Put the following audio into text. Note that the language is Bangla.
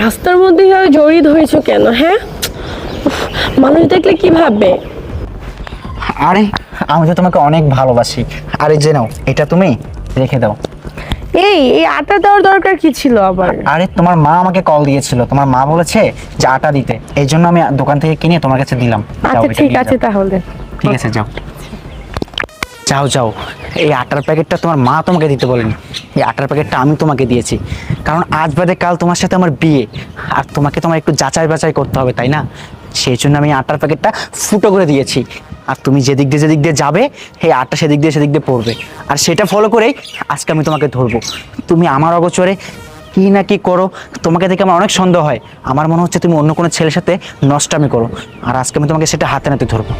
রাস্তার মধ্যে জড়িয়ে ধরেছো কেন হ্যাঁ? মানুষ দেখলে কি ভাববে? আরে আমি তো তোমাকে অনেক ভালোবাসি। আরে যে নাও এটা তুমি? রেখে দাও। এই এই আটা দেওয়ার দরকার কি ছিল আবার? আরে তোমার মা আমাকে কল দিয়েছিল। তোমার মা বলেছে যে আটা দিতে। এই জন্য আমি দোকান থেকে কিনে তোমার কাছে দিলাম। আচ্ছা ঠিক আছে তাহলে। ঠিক আছে যাও। যাও যাও। এই আটার প্যাকেটটা তোমার মা তোমাকে দিতে বলেনি। এই আটার প্যাকেটটা আমি তোমাকে দিয়েছি। কারণ আজ বাদে কাল তোমার সাথে আমার বিয়ে। আর তোমাকে তোমার একটু যাচাই বাছাই করতে হবে, তাই না? সেই জন্য আমি আটার প্যাকেটটা ফুটো করে দিয়েছি। আর তুমি যেদিক দিয়ে যেদিক দিয়ে যাবে এই আটটা সেদিক দিয়ে সেদিক দিয়ে পড়বে। আর সেটা ফলো করেই আজকে আমি তোমাকে ধরবো। তুমি আমার অগোচরে কি না কি করো, তোমাকে দেখে আমার অনেক সন্দেহ হয়। আমার মনে হচ্ছে তুমি অন্য কোনো ছেলের সাথে নষ্টামি করো। আর আজকে আমি তোমাকে সেটা হাতে নাতে ধরবো।